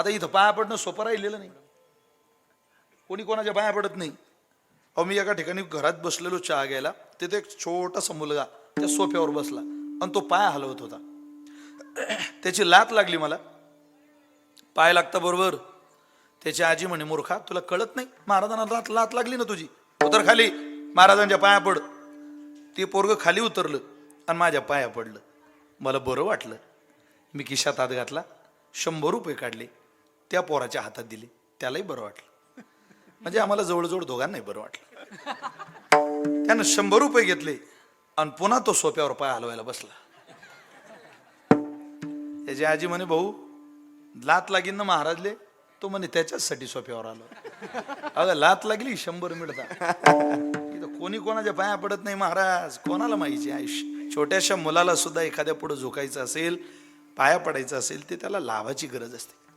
आता इथं पाया पडणं सोपं राहिलेलं नाही. कोणी कोणाच्या पाया पडत नाही. अहो मी एका ठिकाणी घरात बसलेलो चहा घ्यायला. तिथे एक छोटासा मुलगा त्या सोफ्यावर बसला आणि तो पाय हलवत होता. त्याची लात लागली मला. पाय लागता बरोबर. त्याची आजी म्हणे मूर्खा तुला कळत नाही? महाराजांना लात लात लागली ना तुझी. उतर खाली. महाराजांच्या पाया पड. ते पोरग खाली उतरलं आणि माझ्या पाया पडलं. मला बरं वाटलं. मी खिशात हात घातला. शंभर रुपये काढले. त्या पोराच्या हातात दिले. त्यालाही बरं वाटलं. म्हणजे आम्हाला जवळजवळ दोघांनाही बरं वाटलं. त्यानं शंभर रुपये घेतले आणि पुन्हा तो सोप्यावर पाय हलवायला बसला. त्याची आजी म्हणे भाऊ लात लागीन ना महाराजले? तो म्हणे त्याच्याचसाठी सोप्यावर आलो. अगं लात लागली शंभर मिळता. कोणी कोणाच्या पाया पडत नाही महाराज. कोणाला माहिती आयुष्य? छोट्याशा मुलाला सुद्धा एखाद्या पुढे झोकायचं असेल पाया पडायचं असेल ते त्याला लाभाची गरज असते.